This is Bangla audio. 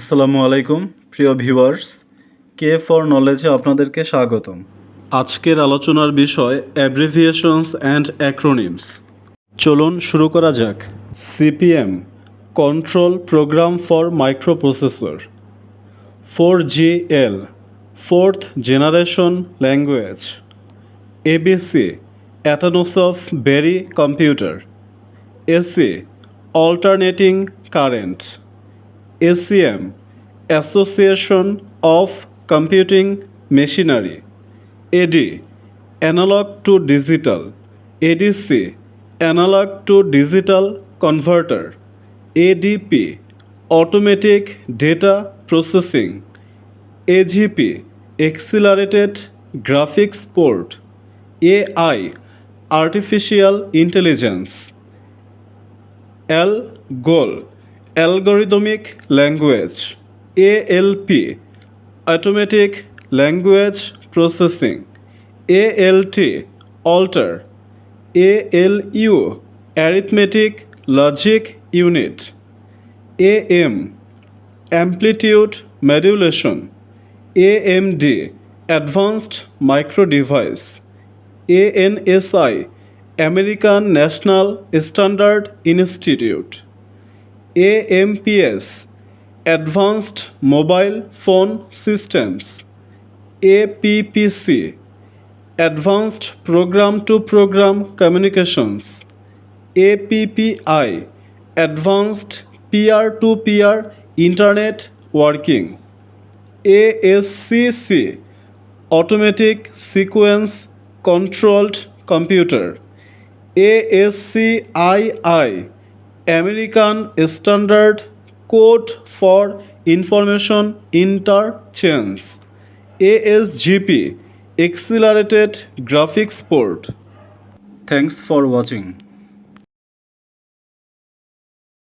আসসালামু আলাইকুম প্রিয় ভিউয়ার্স কে ফর নলেজে আপনাদেরকে স্বাগতম আজকের আলোচনার বিষয় অ্যাব্রিভিয়েশনস অ্যান্ড অ্যাক্রোনিমস চলুন শুরু করা যাক CPM control program for microprocessor four G L fourth generation language ABC Atanasoff Berry computer AC alternating current ACM association of computing machinery AD analog to digital ADC analog to digital converter ADP automatic data processing AGP accelerated graphics port AI artificial intelligence algol algorithmic language ALP automatic language processing ALT alter ALU arithmetic logic unit AM A M AMD advanced micro device ANSI American National Standard Institute AMPS Advanced Mobile Phone Systems APPC Advanced Program to Program Communications APPI Advanced PR to PR Internet Working ASCC Automatic Sequence Controlled Computer ASCII American Standard Code for Information Interchange ASGP Accelerated Graphics Port. Thanks for watching.